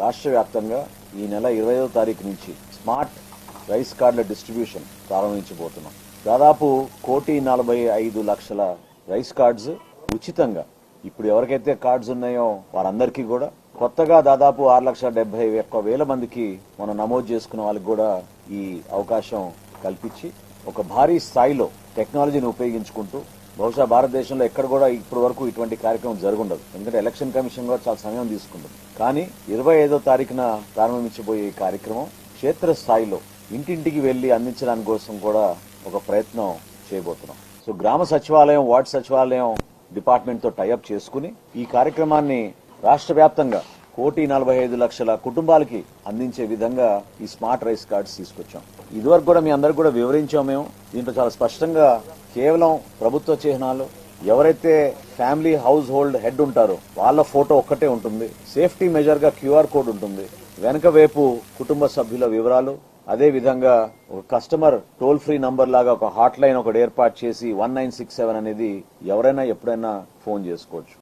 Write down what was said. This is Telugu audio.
రాష్ట్ర వ్యాప్తంగా ఈ నెల ఇరవై తారీఖు నుంచి స్మార్ట్ రైస్ కార్డుల డిస్ట్రిబ్యూషన్ ప్రారంభించబోతున్నాం. దాదాపు కోటి నలభై ఐదు లక్షల రైస్ కార్డ్స్ ఉచితంగా ఇప్పుడు ఎవరికైతే కార్డ్స్ ఉన్నాయో వారందరికీ కూడా కొత్తగా దాదాపు ఆరు లక్షల డెబ్బై ఒక్క వేల మందికి మనం నమోదు చేసుకున్న వాళ్ళకి కూడా ఈ అవకాశం కల్పించి ఒక భారీ స్థాయిలో టెక్నాలజీని ఉపయోగించుకుంటూ బహుశా భారతదేశంలో ఎక్కడ కూడా ఇప్పటి వరకు ఇటువంటి కార్యక్రమం జరుగుండదు. ఎందుకంటే ఎలక్షన్ కమిషన్ కూడా చాలా సమయం తీసుకుంటుంది. కానీ ఇరవై ఐదో తారీఖున ప్రారంభించబోయే ఈ కార్యక్రమం క్షేత్రస్థాయిలో ఇంటింటికి వెళ్ళి అందించడానికి కోసం కూడా ఒక ప్రయత్నం చేయబోతున్నాం. సో గ్రామ సచివాలయం వార్డు సచివాలయం డిపార్ట్మెంట్తో టైఅప్ చేసుకుని ఈ కార్యక్రమాన్ని రాష్ట్ర వ్యాప్తంగా కోటి నలభై ఐదు లక్షల కుటుంబాలకి అందించే విధంగా ఈ స్మార్ట్ రైస్ కార్డ్స్ తీసుకొచ్చాం. ఇదివరకు కూడా మీ అందరికి కూడా వివరించాం మేము. దీంట్లో చాలా స్పష్టంగా కేవలం ప్రభుత్వ చిహ్నాలు ఎవరైతే ఫ్యామిలీ హౌస్ హోల్డ్ హెడ్ ఉంటారో వాళ్ళ ఫోటో ఒక్కటే ఉంటుంది. సేఫ్టీ మెజర్గా క్యూఆర్ కోడ్ ఉంటుంది. వెనక వైపు కుటుంబ సభ్యుల వివరాలు అదే విధంగా ఒక కస్టమర్ టోల్ ఫ్రీ నంబర్ లాగా ఒక హాట్ లైన్ ఒకటి ఏర్పాటు చేసి వన్ నైన్ సిక్స్ సెవెన్ అనేది ఎవరైనా ఎప్పుడైనా ఫోన్ చేసుకోవచ్చు.